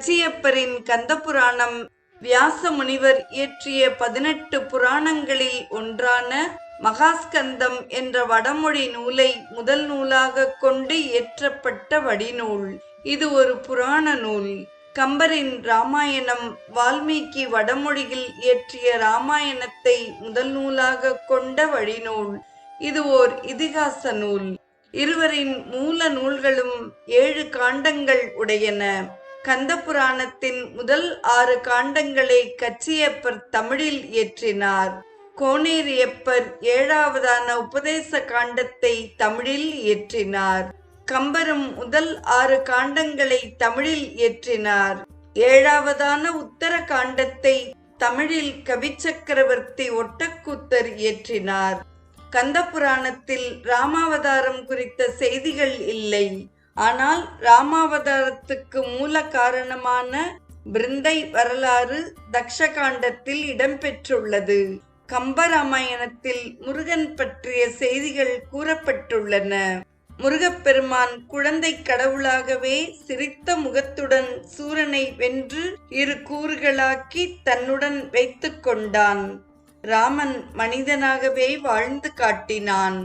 கச்சியப்பரின் கந்தபுராணம் வியாச முனிவர் இயற்றிய பதினெட்டு புராணங்களில் ஒன்றான மகாஸ்கந்தம் என்ற வடமொழி நூலை முதல் நூலாக கொண்டு இயற்றப்பட்ட வடிநூல். இது ஒரு புராண நூல். கம்பரின் ராமாயணம் வால்மீகி வடமொழியில் இயற்றிய ராமாயணத்தை முதல் நூலாக கொண்ட வழிநூல் இது ஓர் இதிகாச நூல். இருவரின் மூல நூல்களும் ஏழு காண்டங்கள் உடையன. கந்தபுராணத்தின் முதல் ஆறு காண்டங்களை கச்சியப்பர் தமிழில் இயற்றினார். கோனேரியப்பர் ஏழாவதான உபதேச காண்டத்தை தமிழில் இயற்றினார். கம்பரும் முதல் ஆறு காண்டங்களை தமிழில் இயற்றினார். ஏழாவதான உத்தர காண்டத்தை தமிழில் கவிச்சக்கரவர்த்தி ஒட்டக்கூத்தர் இயற்றினார். கந்தபுராணத்தில் ராமாவதாரம் குறித்த செய்திகள் இல்லை. ஆனால் ராமாவதாரத்துக்கு மூல காரணமான பிருந்தை வரலாறு தக்ஷகாண்டத்தில் இடம்பெற்றுள்ளது. கம்பராமாயணத்தில் முருகன் பற்றிய செய்திகள் கூறப்பட்டுள்ளன. முருகப்பெருமான் குழந்தை கடவுளாகவே சிரித்த முகத்துடன் சூரனை வென்று இரு கூறுகளாக்கி தன்னுடன் வைத்து கொண்டான். ராமன் மனிதனாகவே வாழ்ந்து காட்டினான்.